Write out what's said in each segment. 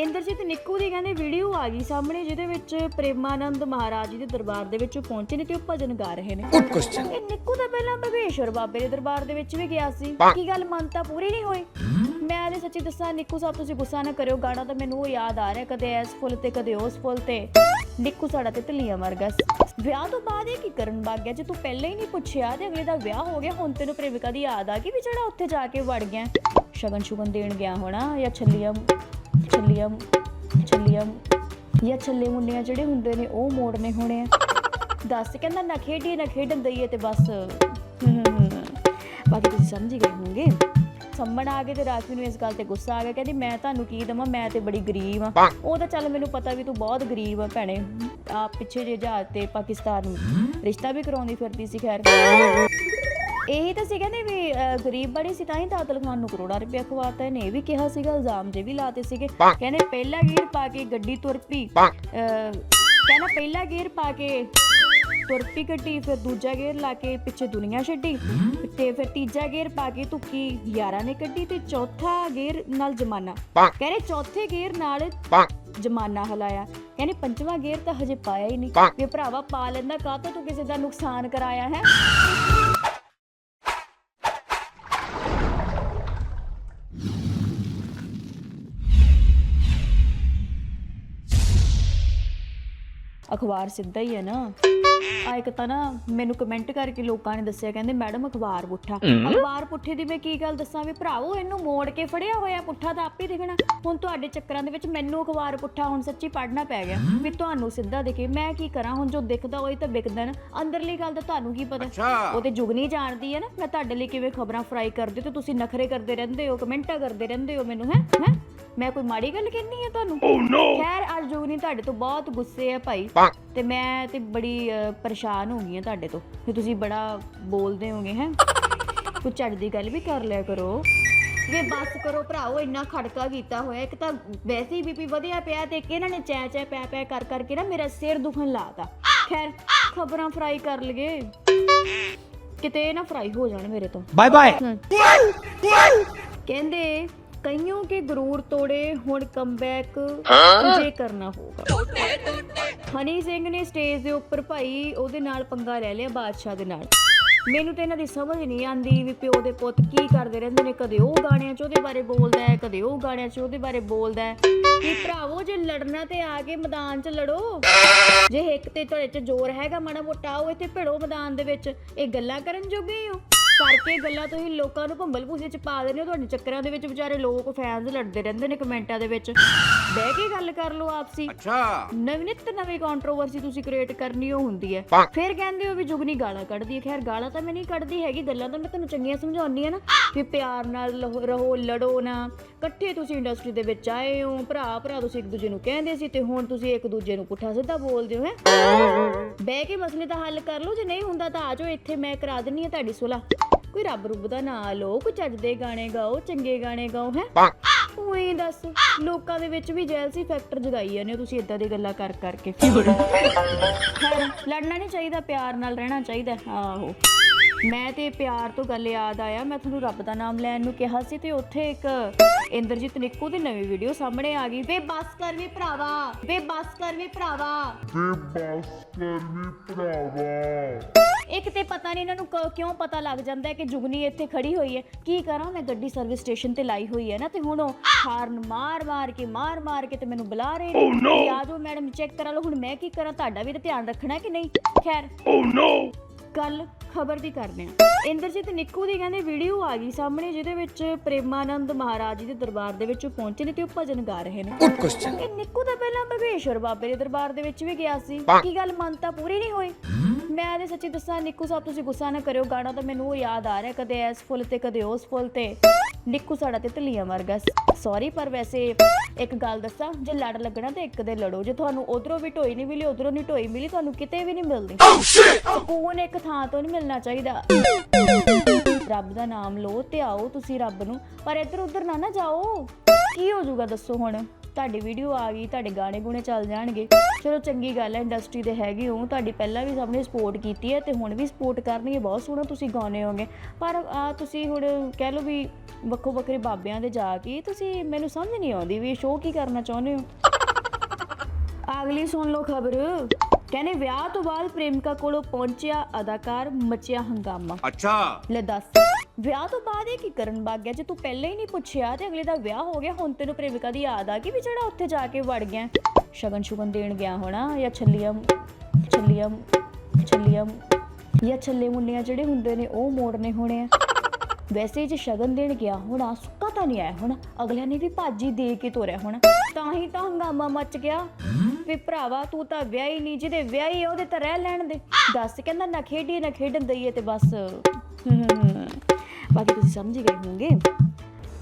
ਇੰਦਰਜੀਤ ਨਿੱਕੂ ਦੀ ਕਹਿੰਦੇ ਵੀਡੀਓ ਆ ਗਈ ਸਾਹਮਣੇ ਜਿਹਦੇ ਵਿੱਚ ਪ੍ਰੇਮਾਨੰਦ ਮਹਾਰਾਜ ਜੀ ਦੇ ਦਰਬਾਰ ਦੇ ਵਿੱਚ ਪਹੁੰਚੇ ਨੇ ਤੇ ਉਹ ਭਜਨ ਗਾ ਰਹੇ ਨੇ। ਗੁੱਡ ਕੁਐਸਚਨ ਇਹ ਨਿੱਕੂ ਤਾਂ ਪਹਿਲਾਂ ਬਗੇਸ਼ਵਰ ਬਾਬੇ ਦੇ ਦਰਬਾਰ ਦੇ ਵਿੱਚ ਵੀ ਗਿਆ ਸੀ। ਕੀ ਗੱਲ ਮੰਨਤਾ ਪੂਰੀ ਨਹੀਂ ਹੋਈ? ਮੈਂ ਤੇ ਸੱਚੀ ਦੱਸਾਂ ਨਿੱਕੂ ਸਾਹਿਬ ਤੁਸੀਂ ਗੁੱਸਾ ਨਾ ਕਰਿਓ ਗਾਣਾ ਤਾਂ ਮੈਨੂੰ ਉਹ ਯਾਦ ਆ ਰਿਹਾ ਕਦੇ ਇਸ ਫੁੱਲ ਤੇ ਕਦੇ ਉਸ ਫੁੱਲ ਤੇ। ਨਿੱਕੂ ਸਾਡਾ ਤੇ ਢੱਲੀਆਂ ਵਰਗਾ ਸੀ। ਵਿਆਹ ਤੋਂ ਬਾਅਦ ਇਹ ਕੀ ਕਰਨ ਲੱਗ ਗਿਆ? ਜੇ ਤੂੰ ਪਹਿਲਾਂ ਹੀ ਨਹੀਂ ਪੁੱਛਿਆ ਤੇ ਅਗਲੇ ਦਾ ਵਿਆਹ ਹੋ ਗਿਆ ਹੁਣ ਤੈਨੂੰ ਪ੍ਰੇਮਿਕਾ ਦੀ ਯਾਦ ਆ ਗਈ ਵੀ ਜਿਹੜਾ ਉੱਥੇ ਜਾ ਕੇ ਵੜ ਗਿਆ। ਸ਼ਗਨ ਸ਼ੁਗਨ ਦੇਣ ਗਿਆ ਹੋਣਾ ਜਾਂ ਛੱਲੀਆਂ ਛੱਲੀਆਂ ਛੱਲੀਆਂ ਜਾਂ ਛੱਲੇ ਮੁੰਡਿਆਂ ਜਿਹੜੇ ਹੁੰਦੇ ਨੇ ਉਹ ਮੋੜਨੇ ਹੋਣੇ ਆ। ਦੱਸ ਕਹਿੰਦਾ ਨਾ ਖੇਡੀ ਨਾ ਖੇਡਣ ਦਈਏ ਤੇ ਬਸ। ਬਾਕੀ ਤੁਸੀਂ ਸਮਝ ਗਏ ਹੋਵੋਗੇ। ਸੰਮਣ ਆ ਗਏ ਤੇ ਰਾਜਵੀਰ ਨੂੰ ਇਸ ਗੱਲ ਤੇ ਗੁੱਸਾ ਆ ਗਿਆ ਕਹਿੰਦੀ ਮੈਂ ਤੁਹਾਨੂੰ ਕੀ ਦਵਾਂ ਮੈਂ ਤੇ ਬੜੀ ਗਰੀਬ ਆ। ਉਹ ਤਾਂ ਚੱਲ ਮੈਨੂੰ ਪਤਾ ਵੀ ਤੂੰ ਬਹੁਤ ਗਰੀਬ ਆ ਭੈਣੇ। ਆ ਪਿੱਛੇ ਜੇ ਜਹਾਜ਼ ਤੇ ਪਾਕਿਸਤਾਨ ਰਿਸ਼ਤਾ ਵੀ ਕਰਾਉਂਦੀ ਫਿਰਦੀ ਸੀ ਖੈਰ। ਇਹੀ ਤਾਂ ਸੀ ਕਹਿੰਦੇ ਵੀ ਅਹ, ਗਰੀਬ ਬੜੀ ਸੀ ਤਾਂ ਹੀ ਤਾਂ ਅਤਲ ਖਾਨ ਨੂੰ ਕਰੋੜਾਂ ਰੁਪਇਆ ਖਵਾਤਾ। ਇਹਨੇ ਇਹ ਵੀ ਕਿਹਾ ਸੀਗਾ ਇਲਜ਼ਾਮ ਜੇ ਵੀ ਲਾਤੇ ਸੀਗੇ। ਕਹਿੰਦੇ ਪਹਿਲਾ ਗੇਅਰ ਪਾ ਕੇ ਗੱਡੀ ਤੁਰ ਪਈ। ਅਹ, ਕਹਿੰਦਾ ਪਹਿਲਾ ਗੇਅਰ ਪਾ ਕੇ ਤੁਰ ਪਈ ਗੱਡੀ ਫਿਰ ਦੂਜਾ ਗੇਅਰ ਲਾ ਕੇ ਪਿੱਛੇ ਦੁਨੀਆ ਛੱਡੀ। ਤੇ ਫਿਰ ਤੀਜਾ ਗੇਅਰ ਪਾ ਕੇ ਤੁੱਕੀ ਯਾਰਾਂ ਨੇ ਕੱਢੀ ਤੇ ਚੌਥਾ ਗੇਅਰ ਨਾਲ ਜਮਾਨਾ। ਕਹਿੰਦੇ ਚੌਥੇ ਗੇਅਰ ਨਾਲ ਜਮਾਨਾ ਹਲਾਇਆ। ਕਹਿੰਦੇ ਪੰਜਵਾਂ ਗੇਅਰ ਤਾਂ ਹਜੇ ਪਾਇਆ ਹੀ ਨਹੀਂ। ਵੀ ਭਰਾਵਾ ਪਾ ਲੈਂਦਾ ਕਾਹਤੋਂ ਤੂੰ ਕਿਸੇ ਦਾ ਨੁਕਸਾਨ ਕਰਾਇਆ ਹੈ? ਅਖਬਾਰ ਸਿੱਧਾ ਹੀ ਹੈ ਨਾ। ਆ ਇੱਕ ਤਾਂ ਨਾ ਮੈਨੂੰ ਕਮੈਂਟ ਕਰਕੇ ਲੋਕਾਂ ਨੇ ਦੱਸਿਆ ਕਹਿੰਦੇ ਮੈਡਮ ਅਖਬਾਰ ਪੁੱਠਾ। ਅਖਬਾਰ ਪੁੱਠੇ ਦੀ ਮੈਂ ਕੀ ਗੱਲ ਦੱਸਾਂ ਵੀ ਭਰਾਵੋ ਇਹਨੂੰ ਮੋੜ ਕੇ ਫੜਿਆ ਹੋਇਆ ਪੁੱਠਾ ਤਾਂ ਆਪੇ ਦਿਖਣਾ। ਹੁਣ ਤੁਹਾਡੇ ਚੱਕਰਾਂ ਦੇ ਵਿੱਚ ਮੈਨੂੰ ਅਖਬਾਰ ਪੁੱਠਾ ਹੁਣ ਸੱਚੀ ਪੜਨਾ ਪੈ ਗਿਆ। ਵੀ ਤੁਹਾਨੂੰ ਸਿੱਧਾ ਦਿਖੇ ਮੈਂ ਕੀ ਕਰਾਂ? ਹੁਣ ਜੋ ਦਿਖਦਾ ਉਹੀ ਤਾਂ ਵਿਕਦਾ ਨਾ। ਅੰਦਰਲੀ ਗੱਲ ਤਾਂ ਤੁਹਾਨੂੰ ਕੀ ਪਤਾ? ਉਹ ਤੇ ਜੁਗਨੀ ਜਾਣਦੀ ਹੈ ਨਾ ਮੈਂ ਤੁਹਾਡੇ ਲਈ ਕਿਵੇਂ ਖਬਰਾਂ ਫਰਾਈ ਕਰਦੀ ਤੇ ਤੁਸੀਂ ਨਖਰੇ ਕਰਦੇ ਰਹਿੰਦੇ ਹੋ ਕਮੈਂਟਾਂ ਕਰਦੇ ਰਹਿੰਦੇ ਹੋ ਮੈਨੂੰ ਹੈ? ਹੈ? ਮੈਂ ਕੋਈ ਮਾੜੀ ਗੱਲ ਕਹਿੰਨੀ ਹੈ ਤੁਹਾਨੂੰ? ਖੈਰ ਜੁਗਨੀ ਤੁਹਾਡੇ ਤੋਂ ਬਹੁਤ ਗੁੱਸੇ ਆ ਭਾਈ। ਤੇ ਮੈਂ ਤੇ ਬੜੀ ਪਰੇਸ਼ਾਨ ਹੋ ਗਈ ਹਾਂ ਤੁਹਾਡੇ ਤੋਂ। ਕਿ ਤੁਸੀਂ ਬੜਾ ਬੋਲਦੇ ਹੋਗੇ ਹੈ? ਕੁਝ ਚੱਜ ਦੀ ਗੱਲ ਵੀ ਕਰ ਲਿਆ ਕਰੋ। ਵੇ ਬਸ ਕਰੋ ਭਰਾਓ ਇੰਨਾ ਖੜਕਾ ਕੀਤਾ ਹੋਇਆ। ਇੱਕ ਤਾਂ ਵੈਸੇ ਹੀ ਬੀਪੀ ਵਧਿਆ ਪਿਆ ਤੇ ਇੱਕ ਇਹਨਾਂ ਨੇ ਚੈ ਚੈ ਪੈ ਪੈ ਕਰ ਕਰਕੇ ਨਾ ਮੇਰਾ ਸਿਰ ਦੁਖਣ ਲਾਤਾ। ਖੈਰ ਖਬਰਾਂ ਫਰਾਈ ਕਰ ਲਈਏ। ਕਿਤੇ ਇਹ ਨਾ ਫਰਾਈ ਹੋ ਜਾਣ ਮੇਰੇ ਤੋਂ। ਬਾਏ ਬਾਏ ਕਹਿੰਦੇ ਕਈਓ ਕੇ ਗਰੂਰ ਤੋੜੇ ਹੁਣ ਕਮਬੈਕ ਜੇ ਕਰਨਾ ਹੋਗਾ ਹਨੀ ਸਿੰਘ ਨੇ ਸਟੇਜ ਦੇ ਉੱਪਰ ਭਾਈ ਉਹਦੇ ਨਾਲ ਪੰਗਾ ਲੈ ਲਿਆ ਬਾਦਸ਼ਾਹ ਦੇ ਨਾਲ। ਮੈਨੂੰ ਤੇ ਇਹਨਾਂ ਦੀ ਸਮਝ ਨਹੀਂ ਆਂਦੀ ਵੀ ਪਿਓ ਦੇ ਪੁੱਤ ਕੀ ਕਰਦੇ ਰਹਿੰਦੇ ਨੇ ਕਦੇ ਉਹ ਗਾਣਿਆਂ 'ਚ ਉਹਦੇ ਬਾਰੇ ਬੋਲਦਾ ਹੈ ਕਦੇ ਉਹ ਗਾਣਿਆਂ 'ਚ ਉਹਦੇ ਬਾਰੇ ਬੋਲਦਾ ਹੈ। ਕਿ ਭਰਾਵੋ ਜੇ ਲੜਨਾ ਤੇ ਆ ਕੇ ਮੈਦਾਨ 'ਚ ਲੜੋ। ਜੇ ਇੱਕ ਤੇ ਤੁਹਾਡੇ 'ਚ ਜ਼ੋਰ ਹੈਗਾ ਮਾੜਾ ਮੋਟਾ ਆਓ ਇੱਥੇ ਭਿੜੋ ਮੈਦਾਨ ਦੇ ਵਿੱਚ। ਇਹ ਗੱਲਾਂ ਕਰਨ ਜੋਗੇ ਹੀ ਹੋ? ਕਰਕੇ ਗੱਲਾਂ ਤੁਸੀਂ ਲੋਕਾਂ ਨੂੰ ਭੰਬਲ ਭੂਸੇ 'ਚ ਪਾ ਦਿੰਦੇ ਹੋ ਤੁਹਾਡੇ ਚੱਕਰਾਂ ਦੇ ਵਿੱਚ ਵਿਚਾਰੇ ਲੋਕ ਫੈਨਸ ਲੜਦੇ ਰਹਿੰਦੇ ਨੇ ਕਮੈਂਟਾਂ ਦੇ ਵਿੱਚ। ਬਹਿ ਕੇ ਗੱਲ ਕਰ ਲਓ ਆਪਸੀ। ਅੱਛਾ। ਨਵੀਂ ਨਿੱਤ ਨਵੀਂ ਕੰਟਰੋਵਰਸੀ ਤੁਸੀਂ ਕ੍ਰੀਏਟ ਕਰਨੀ ਉਹ ਹੁੰਦੀ ਹੈ। ਫਿਰ ਕਹਿੰਦੇ ਹੋ ਵੀ ਜੁਗਨੀ ਗਾਲਾਂ ਕੱਢਦੀ ਹੈ। ਖੈਰ ਗਾਲਾਂ ਤਾਂ ਮੈਂ ਨਹੀਂ ਕੱਢਦੀ ਹੈਗੀ ਗੱਲਾਂ ਤਾਂ ਮੈਂ ਤੁਹਾਨੂੰ ਚੰਗੀਆਂ ਸਮਝਾਉਣੀ ਆ ਨਾ। ਵੀ ਪਿਆਰ ਨਾਲ ਰਹੋ ਲੜੋ ਨਾ। ਇਕੱਠੇ ਤੁਸੀਂ ਇੰਡਸਟਰੀ ਦੇ ਵਿੱਚ ਆਏ ਹੋ ਭਰਾ ਭਰਾ ਤੁਸੀਂ ਇੱਕ ਦੂਜੇ ਨੂੰ ਕਹਿੰਦੇ ਸੀ ਤੇ ਹੁਣ ਤੁਸੀਂ ਇੱਕ ਦੂਜੇ ਨੂੰ ਪੁੱਠਾ ਸਿੱਧਾ ਬੋਲਦੇ ਹੋ ਹੈ? ਬਹਿ ਕੇ ਮਸਲੇ ਦਾ ਹੱਲ ਕਰ ਲਓ ਜੇ ਨਹੀਂ ਹੁੰਦਾ ਤਾਂ ਆ ਜਾਓ ਇੱਥੇ ਮੈਂ ਕਰਾ ਦਿੰਨੀ ਆ ਤੁਹਾਡੀ ਸੁਲਾ ਕੋਈ ਰੱਬ ਰੁੱਬ ਦਾ ਨਾਂ ਲਓ ਕੋਈ ਚੱਜ ਦੇ ਗਾਣੇ ਗਾਓ ਚੰਗੇ ਗਾਣੇ ਗਾਓ ਹੈ? ਉਹੀ ਦੱਸ ਲੋਕਾਂ ਦੇ ਵਿੱਚ ਵੀ ਜੈਲਸੀ ਫੈਕਟਰ ਜਗਾਈ ਜਾਂਦੇ ਹੋ ਤੁਸੀਂ ਇਦਾਂ ਦੀ ਗੱਲਾਂ ਕਰ ਕਰਕੇ। ਖੈਰ ਲੜਨਾ ਨਹੀਂ ਚਾਹੀਦਾ ਪਿਆਰ ਨਾਲ ਰਹਿਣਾ ਚਾਹੀਦਾ। ਆਹੋ। ਮੈਂ ਤੇ ਪਿਆਰ ਤੋਂ ਗੱਲ ਯਾਦ ਆਇਆ ਮੈਂ ਤੁਹਾਨੂੰ ਰੱਬ ਦਾ ਨਾਮ ਲੈਣ ਨੂੰ ਕਿਹਾ ਸੀ ਤੇ ਉੱਥੇ ਇੱਕ ਇੰਦਰਜੀਤ ਨਿੱਕੂ ਦੀ ਨਵੀਂ ਵੀਡੀਓ ਸਾਹਮਣੇ ਆ ਗਈ। ਵੇ ਬਸ ਕਰ ਵੀ ਭਰਾਵਾ। ਵੇ ਬਸ ਕਰ ਵੀ ਭਰਾਵਾ। ਇੱਕ ਤੇ ਪਤਾ ਨਹੀਂ ਇਹਨਾਂ ਨੂੰ ਕ- ਕਿਉਂ ਪਤਾ ਲੱਗ ਜਾਂਦਾ ਹੈ ਕਿ ਜੁਗਨੀ ਇੱਥੇ ਖੜੀ ਹੋਈ ਹੈ। ਕੀ ਕਰਾਂ ਮੈਂ? ਗੱਡੀ ਸਰਵਿਸ ਸਟੇਸ਼ਨ ਤੇ ਲਾਈ ਹੋਈ ਹੈ ਨਾ ਤੇ ਹੁਣ ਉਹ ਹਾਰਨ ਮਾਰ ਮਾਰ ਕੇ ਮਾਰ ਮਾਰ ਕੇ ਤੇ ਮੈਨੂੰ ਬੁਲਾ ਰਹੇ ਨੇ। ਕਿ ਆ ਜਾਓ ਮੈਡਮ ਚੈੱਕ ਕਰਾ ਲਓ ਹੁਣ ਮੈਂ ਕੀ ਕਰਾਂ? ਤੁਹਾਡਾ ਵੀ ਤਾਂ ਧਿਆਨ ਰੱਖਣਾ ਕਿ ਨਹੀਂ? ਖੈਰ ਗੱਲ ਖਬਰ ਦੀ ਕਰਦੇ ਆ ਇੰਦਰਜੀਤ ਨਿੱਕੂ ਦੀ ਕਹਿੰਦੇ ਵੀਡੀਓ ਆ ਗਈ ਸਾਹਮਣੇ ਜਿਹਦੇ ਵਿੱਚ ਪ੍ਰੇਮਾਨੰਦ ਮਹਾਰਾਜ ਜੀ ਦੇ ਦਰਬਾਰ ਦੇ ਵਿੱਚ ਉਹ ਪਹੁੰਚੇ ਨੇ ਤੇ ਉਹ ਭਜਨ ਗਾ ਰਹੇ ਨੇ। ਗੁੱਡ ਕੁਐਸਚਨ ਨਿੱਕੂ ਤਾਂ ਪਹਿਲਾਂ ਬਗੇਸ਼ਵਰ ਬਾਬੇ ਦੇ ਦਰਬਾਰ ਦੇ ਵਿੱਚ ਵੀ ਗਿਆ ਸੀ। ਕੀ ਗੱਲ ਮੰਨਤਾ ਪੂਰੀ ਨਹੀਂ ਹੋਈ? ਮੈਂ ਤੇ ਸੱਚੀ ਦੱਸਾਂ ਨਿੱਕੂ ਸਾਹਿਬ ਤੁਸੀਂ ਗੁੱਸਾ ਨਾ ਕਰਿਓ ਗਾਣਾ ਤਾਂ ਮੈਨੂੰ ਉਹ ਯਾਦ ਆ ਰਿਹਾ ਕਦੇ ਇਸ ਫੁੱਲ ਤੇ ਕਦੇ ਉਸ ਫੁੱਲ ਤੇ। ਨਿੱਕੂ ਸਾਡਾ ਤੇ ਢੱਲੀਆਂ ਵਰਗਾ ਸੌਰੀ ਪਰ ਵੈਸੇ ਇੱਕ ਗੱਲ ਦੱਸਾਂ ਜੇ ਲੜ ਲੱਗਣਾ ਤੇ ਇੱਕ ਦੇ ਲੜੋ ਜੇ ਤੁਹਾਨੂੰ ਉਧਰੋਂ ਵੀ ਢੋਈ ਨਹੀਂ ਮਿਲੀ ਉਧਰੋਂ ਨਹੀਂ ਢੋਈ ਮਿਲੀ ਤੁਹਾਨੂੰ ਕਿਤੇ ਵੀ ਨਹੀਂ ਮਿਲਦੀ। ਸਕੂਨ ਇੱਕ ਥਾਂ ਤੋਂ ਨਹੀਂ ਮਿਲਣਾ ਚਾਹੀਦਾ। ਰੱਬ ਦਾ ਨਾਮ ਲਓ ਤੇ ਆਓ ਤੁਸੀਂ ਰੱਬ ਨੂੰ ਪਰ ਇੱਧਰ ਉੱਧਰ ਨਾ ਨਾ ਜਾਓ। ਕੀ ਹੋ ਜਾਊਗਾ ਦੱਸੋ ਹੁਣ? ਤੁਹਾਡੀ ਵੀਡੀਓ ਆ ਗਈ ਤੁਹਾਡੇ ਗਾਣੇ ਗੁਣੇ ਚੱਲ ਜਾਣਗੇ। ਚਲੋ ਚੰਗੀ ਗੱਲ ਹੈ ਇੰਡਸਟਰੀ ਦੇ ਹੈਗੇ ਹੋ ਤੁਹਾਡੀ ਪਹਿਲਾਂ ਵੀ ਸਭ ਨੇ ਸਪੋਰਟ ਕੀਤੀ ਹੈ ਤੇ ਹੁਣ ਵੀ ਸਪੋਰਟ ਕਰਨਗੇ ਬਹੁਤ ਸੋਹਣਾ ਤੁਸੀਂ ਗਾਉਨੇ ਹੋਗੇ ਪਰ ਆ ਤੁਸੀਂ ਹੁਣ ਕਹਿ ਲਓ ਵੀ ਵੱਖੋ ਵੱਖਰੇ ਬਾਬਿਆਂ ਦੇ ਜਾ ਕੇ ਤੁਸੀਂ ਮੈਨੂੰ ਸਮਝ ਨਹੀਂ ਆਉਂਦੀ ਵੀ ਸ਼ੋਅ ਕੀ ਕਰਨਾ ਚਾਹੁੰਦੇ ਹੋ? ਅਗਲੀ ਸੁਣ ਲਓ ਖਬਰ। ਕਹਿੰਦੇ ਵਿਆਹ ਤੋਂ ਬਾਅਦ ਪ੍ਰੇਮਿਕਾ ਕੋਲੋਂ ਪਹੁੰਚਿਆ ਅਦਾਕਾਰ ਮਚਿਆ ਹੰਗਾਮਾ। ਅੱਛਾ। ਲੈ ਦੱਸ। ਵਿਆਹ ਤੋਂ ਬਾਅਦ ਇਹ ਕੀ ਕਰਨ ਲੱਗ ਗਿਆ? ਜੇ ਤੂੰ ਪਹਿਲਾਂ ਹੀ ਨਹੀਂ ਪੁੱਛਿਆ ਤੇ ਅਗਲੇ ਦਾ ਵਿਆਹ ਹੋ ਗਿਆ ਹੁਣ ਤੈਨੂੰ ਪ੍ਰੇਮਿਕਾ ਦੀ ਯਾਦ ਆ ਗਈ ਵੀ ਜਿਹੜਾ ਉੱਥੇ ਜਾ ਕੇ ਵੜ ਗਿਆ? ਸ਼ਗਨ ਸ਼ੁਗਨ ਦੇਣ ਗਿਆ ਹੋਣਾ ਜਾਂ ਛੱਲੀਆਂ ਛੱਲੀਆਂ ਛੱਲੀਆਂ ਜਾਂ ਛੱਲੇ ਮੁੰਨੀਆਂ ਜਿਹੜੇ ਹੁੰਦੇ ਨੇ ਉਹ ਮੋੜਨੇ ਹੋਣੇ ਆ। ਵੈਸੇ ਜੇ ਸ਼ਗਨ ਦੇਣ ਗਿਆ ਹੋਣਾ ਸੁੱਕਾ ਤਾਂ ਨਹੀਂ ਆਇਆ ਹੋਣਾ। ਅਗਲਿਆਂ ਨੇ ਵੀ ਭਾਜੀ ਦੇ ਕੇ ਤੋਰਿਆ ਹੋਣਾ। ਤਾਂ ਹੀ ਤਾਂ ਹੰਗਾਮਾ ਮਚ ਗਿਆ। ਵੀ ਭਰਾਵਾ ਤੂੰ ਤਾਂ ਵਿਆਹ ਹੀ ਨਹੀਂ ਜਿਹਦੇ ਵਿਆਹੀ ਆ ਉਹਦੇ ਤਾਂ ਰਹਿ ਲੈਣ ਦੇ। ਦੱਸ ਕਹਿੰਦਾ ਨਾ ਖੇਡੀ ਨਾ ਖੇਡਣ ਦਈਏ ਤੇ ਬਸ। ਹਮ, ਬਾਕੀ ਤੁਸੀਂ ਸਮਝ ਗਏ ਹੋਵੋਗੇ।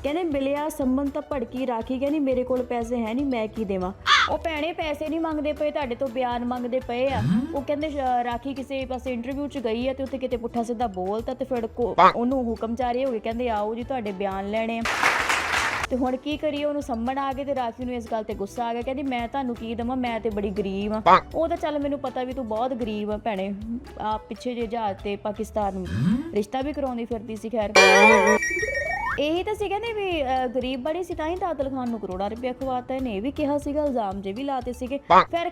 ਕਹਿੰਦੇ ਮਿਲਿਆ ਸੰਬੰਧ ਤਾਂ ਭੜਕੀ ਰਾਖੀ ਕਹਿੰਦੀ ਮੇਰੇ ਕੋਲ ਪੈਸੇ ਹੈ ਨਹੀਂ ਮੈਂ ਕੀ ਦੇਵਾਂ? ਉਹ ਭੈਣੇ ਪੈਸੇ ਨਹੀਂ ਮੰਗਦੇ ਪਏ ਤੁਹਾਡੇ ਤੋਂ ਬਿਆਨ ਮੰਗਦੇ ਪਏ ਆ। ਉਹ ਕਹਿੰਦੇ ਸ਼- ਰਾਖੀ ਕਿਸੇ ਪਾਸੇ ਇੰਟਰਵਿਊ 'ਚ ਗਈ ਆ ਤੇ ਉੱਥੇ ਕਿਤੇ ਪੁੱਠਾ ਸਿੱਧਾ ਬੋਲਤਾ ਤੇ ਫਿਰ ਕੋ- ਉਹਨੂੰ ਹੁਕਮ ਜਾਰੀ ਹੋ ਗਏ ਕਹਿੰਦੇ ਆਓ ਜੀ ਤੁਹਾਡੇ ਬਿਆਨ ਲੈਣੇ ਆ। ਤੇ ਹੁਣ ਕੀ ਕਰੀਏ? ਉਹਨੂੰ ਸੰਮਣ ਆ ਗਏ ਤੇ ਰਾਖੀ ਨੂੰ ਇਸ ਗੱਲ ਤੇ ਗੁੱਸਾ ਆ ਗਿਆ। ਕਹਿੰਦੀ ਮੈਂ ਤੁਹਾਨੂੰ ਕੀ ਦਵਾਂ? ਮੈਂ ਤੇ ਬੜੀ ਗਰੀਬ ਆ। ਉਹ ਤਾਂ ਚੱਲ ਮੈਨੂੰ ਪਤਾ ਵੀ ਤੂੰ ਬਹੁਤ ਗਰੀਬ ਆ ਭੈਣੇ। ਆਪ ਪਿੱਛੇ ਜੇ ਜਹਾਜ਼ ਤੇ ਪਾਕਿਸਤਾਨ ਰਿਸ਼ਤਾ ਵੀ ਕਰਾਉਂਦੀ ਫਿਰਦੀ ਸੀ ਖੈਰ। ਇਹੀ ਤਾਂ ਸੀ ਕਹਿੰਦੇ ਵੀ ਗਰੀਬ ਬੜੀ ਸੀ ਤਾਂ ਹੀ ਤਾਂ ਆਦਲ ਖਾਨ ਨੂੰ ਕਰੋੜਾਂ ਰੁਪਏ ਖਵਾਤਾ। ਇਹਨੇ ਇਹ ਵੀ ਕਿਹਾ ਸੀਗਾ ਇਲਜ਼ਾਮ ਜੇ ਵੀ ਲਾਤੇ ਸੀਗੇ। ਫਿਰ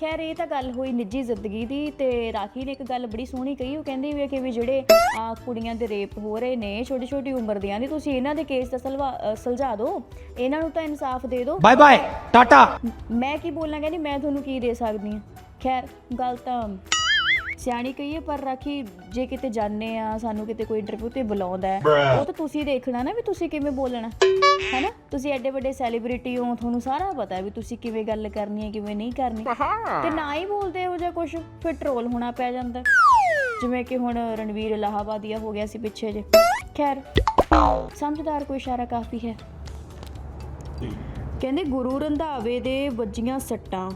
ਖੈਰ ਇਹ ਤਾਂ ਗੱਲ ਹੋਈ ਨਿੱਜੀ ਜ਼ਿੰਦਗੀ ਦੀ ਤੇ ਰਾਖੀ ਨੇ ਇੱਕ ਗੱਲ ਬੜੀ ਸੋਹਣੀ ਕਹੀ। ਉਹ ਕਹਿੰਦੀ ਵੀ ਕਿ ਵੀ ਜਿਹੜੇ ਆ ਕੁੜੀਆਂ ਦੇ ਰੇਪ ਹੋ ਰਹੇ ਨੇ ਛੋਟੀ ਛੋਟੀ ਉਮਰ ਦੀਆਂ ਨੇ ਤੁਸੀਂ ਇਹਨਾਂ ਦੇ ਕੇਸ ਦਾ ਸਲਵਾ ਸੁਲਝਾ ਦਿਓ। ਇਹਨਾਂ ਨੂੰ ਤਾਂ ਇਨਸਾਫ ਦੇ ਦਿਓ। Bye bye tata. ਮੈਂ ਕੀ ਬੋਲਣਾ ਕਹਿੰਦੀ ਮੈਂ ਤੁਹਾਨੂੰ ਕੀ ਦੇ ਸਕਦੀ ਹਾਂ? ਖੈਰ ਗੱਲ ਤਾਂ ਸਿਆਣੀ ਕਹੀਏ ਪਰ ਰਾਖੀ ਜੇ ਕਿਤੇ ਜਾਣੇ ਆ ਸਾਨੂੰ ਕਿਤੇ ਕੋਈ ਇੰਟਰਵਿਊ ਤੇ ਬੁਲਾਉਂਦਾ ਹੈ ਉਹ ਤਾਂ ਤੁਸੀਂ ਦੇਖਣਾ ਨਾ ਵੀ ਤੁਸੀਂ ਕਿਵੇਂ ਬੋਲਣਾ ਹੈਨਾ? ਤੁਸੀਂ ਐਡੇ ਵੱਡੇ ਸੈਲੀਬ੍ਰਿਟੀ ਹੋ ਤੁਹਾਨੂੰ ਸਾਰਾ ਪਤਾ ਹੈ ਵੀ ਤੁਸੀਂ ਕਿਵੇਂ ਗੱਲ ਕਰਨੀ ਹੈ ਕਿਵੇਂ ਨਹੀਂ ਕਰਨੀ। ਤੇ ਨਾ ਹੀ ਬੋਲਦੇ ਹੋ ਜਾਂ ਕੁਝ ਫਿਰ ਟਰੋਲ ਹੋਣਾ ਪੈ ਜਾਂਦਾ। ਜਿਵੇਂ ਕਿ ਹੁਣ ਰਣਵੀਰ ਇਲਾਹਾਬਾਦੀਆ ਹੋ ਗਿਆ ਸੀ ਪਿੱਛੇ ਜੇ। ਖੈਰ ਸਮਝਦਾਰ ਕੋਈ ਇਸ਼ਾਰਾ ਕਾਫੀ ਹੈ। ਕਹਿੰਦੇ ਗੁਰੂ ਰੰਧਾਵੇ ਦੇ ਵੱਜੀਆਂ ਸੱਟਾਂ।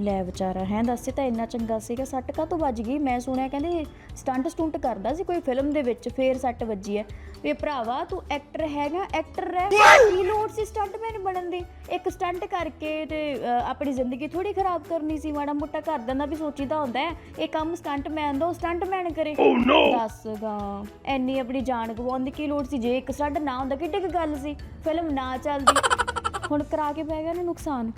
ਲੈ ਵਿਚਾਰਾ ਹੈ ਦੱਸੇ ਤਾਂ ਇੰਨਾ ਚੰਗਾ ਸੀਗਾ ਸੱਟ ਕਾ ਤੋਂ ਵੱਜ ਗਈ? ਮੈਂ ਸੁਣਿਆ ਕਹਿੰਦੇ ਸਟੰਟ ਸਟੁੰਟ ਕਰਦਾ ਸੀ ਕੋਈ ਫਿਲਮ ਦੇ ਵਿੱਚ ਫੇਰ ਸੱਟ ਵੱਜੀ ਹੈ। ਵੀ ਭਰਾਵਾ ਤੂੰ ਐਕਟਰ ਹੈਗਾ ਐਕਟਰ ਰਹਿ ਕੀ ਲੋੜ ਸੀ ਸਟੰਟਮੈਨ ਬਣਨ ਦੀ? ਇੱਕ ਸਟੰਟ ਕਰਕੇ ਤੇ ਆਪਣੀ ਜ਼ਿੰਦਗੀ ਥੋੜੀ ਖਰਾਬ ਕਰਨੀ ਸੀ ਮਾੜਾ ਮੋਟਾ ਘਰ ਦਾ ਵੀ ਸੋਚੀਦਾ ਹੁੰਦਾ ਹੈ ਇਹ ਕੰਮ ਸਟੰਟਮੈਨ ਦਾ ਸਟੰਟਮੈਨ ਕਰੇ। ਦੱਸਗਾ ਐਨੀ ਆਪਣੀ ਜਾਨ ਗਵਾਉਣ ਦੀ ਕੀ ਲੋੜ ਸੀ? ਜੇ ਇੱਕ ਸਟੰਟ ਨਾ ਹੁੰਦਾ ਕਿੱਡੀ ਕੁ ਗੱਲ ਸੀ? ਫਿਲਮ ਨਾ ਚੱਲਦੀ। ਹੁਣ ਕਰਾ ਕੇ ਪੈ ਗਿਆ ਨਾ ਨੁਕਸਾਨ।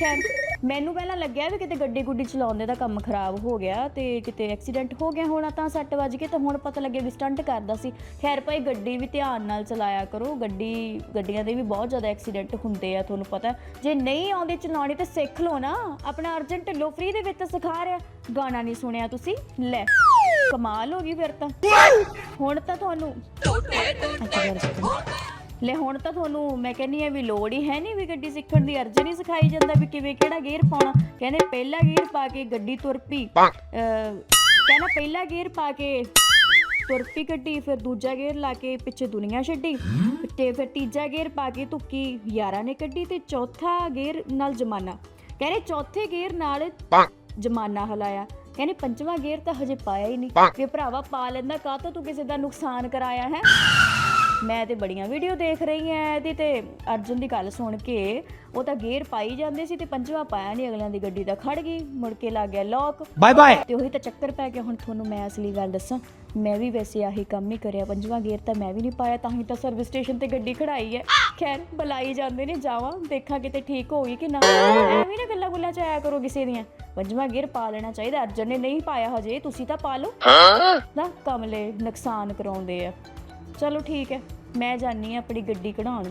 ਖੈਰ। ਮੈਨੂੰ ਪਹਿਲਾਂ ਲੱਗਿਆ ਵੀ ਕਿਤੇ ਗੱਡੀ ਗੁੱਡੀ ਚਲਾਉਂਦੇ ਦਾ ਕੰਮ ਖਰਾਬ ਹੋ ਗਿਆ ਤੇ ਕਿਤੇ ਐਕਸੀਡੈਂਟ ਹੋ ਗਿਆ ਹੋਣਾ ਤਾਂ ਸੱਟ ਵੱਜ ਕੇ ਤਾਂ ਹੁਣ ਪਤਾ ਲੱਗਿਆ ਵੀ ਸਟੰਟ ਕਰਦਾ ਸੀ। ਖੈਰ ਭਾਈ ਗੱਡੀ ਵੀ ਧਿਆਨ ਨਾਲ ਚਲਾਇਆ ਕਰੋ। ਗੱਡੀ ਗੱਡੀਆਂ ਦੇ ਵੀ ਬਹੁਤ ਜ਼ਿਆਦਾ ਐਕਸੀਡੈਂਟ ਹੁੰਦੇ ਆ ਤੁਹਾਨੂੰ ਪਤਾ ਜੇ ਨਹੀਂ ਆਉਂਦੀ ਚਲਾਉਣੀ ਤੇ ਸਿੱਖ ਲਓ ਨਾ। ਆਪਣਾ ਅਰਜੈਂਟ ਢਿੱਲੋਂ ਫ੍ਰੀ ਦੇ ਵਿੱਚ ਸਿਖਾ ਰਿਹਾ। ਗਾਣਾ ਨਹੀਂ ਸੁਣਿਆ ਤੁਸੀਂ? ਲੈ ਕਮਾਲ ਹੋ ਗਈ ਫਿਰ ਤਾਂ। ਹੁਣ ਤਾਂ ਤੁਹਾਨੂੰ। ਲੈ ਹੁਣ ਤਾਂ ਤੁਹਾਨੂੰ ਮੈਂ ਕਹਿੰਨੀ ਆ ਵੀ ਲੋੜ ਹੀ ਹੈ ਨਹੀਂ ਵੀ ਗੱਡੀ ਸਿੱਖਣ ਦੀ ਅਰਜ਼ੀ ਨਹੀਂ ਸਿਖਾਈ ਜਾਂਦਾ ਵੀ ਕਿਵੇਂ ਕਿਹੜਾ ਗੇਅਰ ਪਾਉਣਾ। ਕਹਿੰਦੇ ਪਹਿਲਾ ਗੇਅਰ ਪਾ ਕੇ ਗੱਡੀ ਤੁਰ ਪਈ ਕਹਿੰਦਾ ਪਹਿਲਾ ਗੇਅਰ ਪਾ ਕੇ ਤੁਰ ਪਈ ਗੱਡੀ ਫਿਰ ਦੂਜਾ ਗੇਅਰ ਲਾ ਕੇ ਪਿੱਛੇ ਦੁਨੀਆ ਛੱਡੀ। ਤੇ ਫਿਰ ਤੀਜਾ ਗੇਅਰ ਪਾ ਕੇ ਤੁੱਕੀ ਯਾਰਾਂ ਨੇ ਕੱਢੀ ਤੇ ਚੌਥਾ ਗੇਅਰ ਨਾਲ ਜਮਾਨਾ। ਕਹਿੰਦੇ ਚੌਥੇ ਗੇਅਰ ਨਾਲ ਜਮਾਨਾ ਹਲਾਇਆ। ਕਹਿੰਦੇ ਪੰਜਵਾਂ ਗੇਅਰ ਤਾਂ ਹਜੇ ਪਾਇਆ ਹੀ ਨਹੀਂ। ਕਿ ਭਰਾਵਾ ਪਾ ਲੈਂਦਾ ਕਾਹ ਤੋਂ ਤੂੰ ਕਿਸੇ ਦਾ ਨੁਕਸਾਨ ਕਰਾਇਆ ਹੈ? ਮੈਂ ਤੇ ਬੜੀਆਂ ਵੀਡੀਓ ਦੇਖ ਰਹੀ ਐ ਇਹਦੀ ਤੇ ਅਰਜੁਨ ਦੀ ਗੱਲ ਸੁਣ ਕੇ ਉਹ ਤਾਂ ਗੇਅਰ ਪਾਈ ਜਾਂਦੇ ਸੀ ਤੇ ਪੰਜਵਾਂ ਪਾਇਆ ਨਹੀਂ ਅਗਲਿਆਂ ਦੀ ਗੱਡੀ ਤਾਂ ਖੜ ਗਈ ਮੁੜ ਕੇ ਲੱਗ ਗਿਆ ਲੋਕ ਬਾਏ ਬਾਏ ਤੇ ਉਹੀ ਤਾਂ ਚੱਕਰ ਪੈ ਗਿਆ ਹੁਣ ਤੁਹਾਨੂੰ ਮੈਂ ਅਸਲੀ ਗੱਲ ਦੱਸਾਂ ਮੈਂ ਵੀ ਵੈਸੇ ਆਹੀ ਕੰਮ ਹੀ ਕਰਿਆ ਪੰਜਵਾਂ ਗੇਅਰ ਤਾਂ ਮੈਂ ਵੀ ਨਹੀਂ ਪਾਇਆ ਤਾਂ ਹੀ ਤਾਂ ਸਰਵਿਸ ਸਟੇਸ਼ਨ ਤੇ ਗੱਡੀ ਖੜਾਈ ਹੈ। ਖੈਰ ਬੁਲਾਈ ਜਾਂਦੇ ਨੇ ਜਾਵਾਂ ਦੇਖਾਂ ਕਿਤੇ ਠੀਕ ਹੋ ਗਈ ਕਿ ਨਾ। ਐਵੇਂ ਨਾ ਗੱਲਾਂ ਗੁੱਲਾਂ ਚ ਆਇਆ ਕਰੋ ਕਿਸੇ ਦੀਆਂ। ਪੰਜਵਾਂ ਗੇਅਰ ਪਾ ਲੈਣਾ ਚਾਹੀਦਾ ਅਰਜਨ ਨੇ ਨਹੀਂ ਪਾਇਆ ਹਜੇ ਤੁਸੀਂ ਤਾਂ ਪਾ ਲਓ। ਨਾ ਕਮਲੇ ਨੁਕਸਾਨ ਕਰਾਉਂਦੇ ਆ। ਚਲੋ ਠੀਕ ਹੈ ਮੈਂ ਜਾਨੀ ਆ ਆਪਣੀ ਗੱਡੀ ਕਢਾਉਣ।